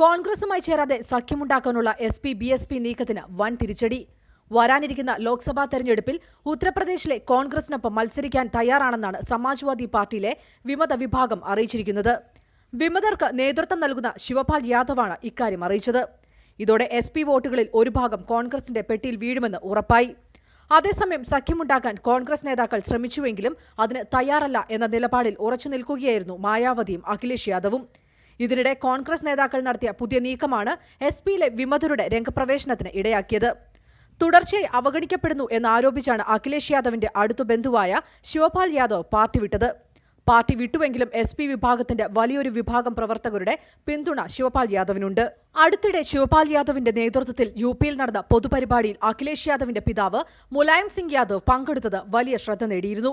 കോൺഗ്രസുമായി ചേരാതെ സഖ്യമുണ്ടാക്കാനുള്ള S P B S P നീക്കത്തിന് വൻ തിരിച്ചടി. വരാനിരിക്കുന്ന ലോക്സഭാ തെരഞ്ഞെടുപ്പിൽ ഉത്തർപ്രദേശിലെ കോൺഗ്രസിനൊപ്പം മത്സരിക്കാൻ തയ്യാറാണെന്നാണ് സമാജ്വാദി പാർട്ടിയിലെ വിമത വിഭാഗം അറിയിച്ചിരിക്കുന്നത്. വിമതർക്ക് നേതൃത്വം നൽകുന്ന ശിവപാൽ യാദവാണ് ഇക്കാര്യം അറിയിച്ചത്. ഇതോടെ എസ് പി വോട്ടുകളിൽ ഒരു ഭാഗം കോൺഗ്രസിന്റെ പെട്ടിയിൽ വീഴുമെന്ന് ഉറപ്പായി. അതേസമയം സഖ്യമുണ്ടാക്കാൻ കോൺഗ്രസ് നേതാക്കൾ ശ്രമിച്ചുവെങ്കിലും അതിന് തയ്യാറല്ല എന്ന നിലപാടിൽ ഉറച്ചു നിൽക്കുകയായിരുന്നു മായാവതിയും അഖിലേഷ് യാദവും. ഇതിനിടെ കോൺഗ്രസ് നേതാക്കൾ നടത്തിയ പുതിയ നീക്കമാണ് എസ് പിയിലെ വിമതരുടെ രംഗപ്രവേശനത്തിന് ഇടയാക്കിയത്. തുടർച്ചയായി അവഗണിക്കപ്പെടുന്നു എന്നാരോപിച്ചാണ് അഖിലേഷ് യാദവിന്റെ അടുത്ത ബന്ധുവായ ശിവപാൽ യാദവ് പാർട്ടി വിട്ടത്. പാർട്ടി വിട്ടുവെങ്കിലും എസ് പി വിഭാഗത്തിന്റെ വലിയൊരു വിഭാഗം പ്രവർത്തകരുടെ പിന്തുണ ശിവപാൽ യാദവിനുണ്ട്. അടുത്തിടെ ശിവപാൽ യാദവിന്റെ നേതൃത്വത്തിൽ യു പിയിൽ നടന്ന പൊതുപരിപാടിയിൽ അഖിലേഷ് യാദവിന്റെ പിതാവ് മുലായം സിംഗ് യാദവ് പങ്കെടുത്തത് വലിയ ശ്രദ്ധ നേടിയിരുന്നു.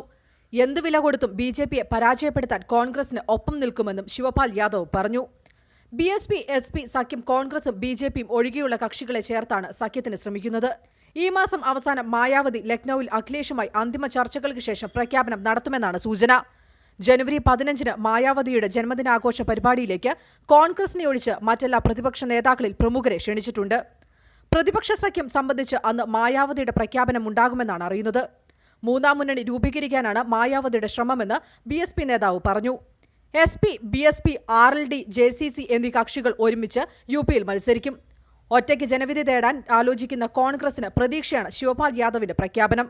എന്ത് വില കൊടുത്തും ബി ജെ പിയെ പരാജയപ്പെടുത്താൻ കോൺഗ്രസിന് ഒപ്പം നിൽക്കുമെന്നും ശിവപാൽ യാദവ് പറഞ്ഞു. B S P S P സഖ്യം കോൺഗ്രസും ബി ജെ പിയും ഒഴികെയുള്ള കക്ഷികളെ ചേർത്താണ് സഖ്യത്തിന് ശ്രമിക്കുന്നത്. ഈ മാസം അവസാനം മായാവതി ലക്നൌവിൽ അഖിലേഷുമായി അന്തിമ ചർച്ചകൾക്ക് ശേഷം പ്രഖ്യാപനം നടത്തുമെന്നാണ് സൂചന. ജനുവരി പതിനഞ്ചിന് മായാവതിയുടെ ജന്മദിനാഘോഷ പരിപാടിയിലേക്ക് കോൺഗ്രസിനെ ഒഴിച്ച് മറ്റെല്ലാ പ്രതിപക്ഷ നേതാക്കളിൽ പ്രമുഖരെ ക്ഷണിച്ചിട്ടുണ്ട്. പ്രതിപക്ഷ സഖ്യം സംബന്ധിച്ച് അന്ന് മായാവതിയുടെ പ്രഖ്യാപനം ഉണ്ടാകുമെന്നാണ് അറിയുന്നത്. മൂന്നാം മുന്നണി രൂപീകരിക്കാനാണ് മായാവതിയുടെ ശ്രമമെന്ന് ബി എസ് പി നേതാവ് പറഞ്ഞു. S P B S P R L D J C C എന്നീ കക്ഷികൾ ഒരുമിച്ച് യു പിയിൽ മത്സരിക്കും. ഒറ്റയ്ക്ക് ജനവിധി തേടാൻ ആലോചിക്കുന്ന കോൺഗ്രസിന് പ്രതീക്ഷയാണ് ശിവപാൽ യാദവിന്റെ പ്രഖ്യാപനം.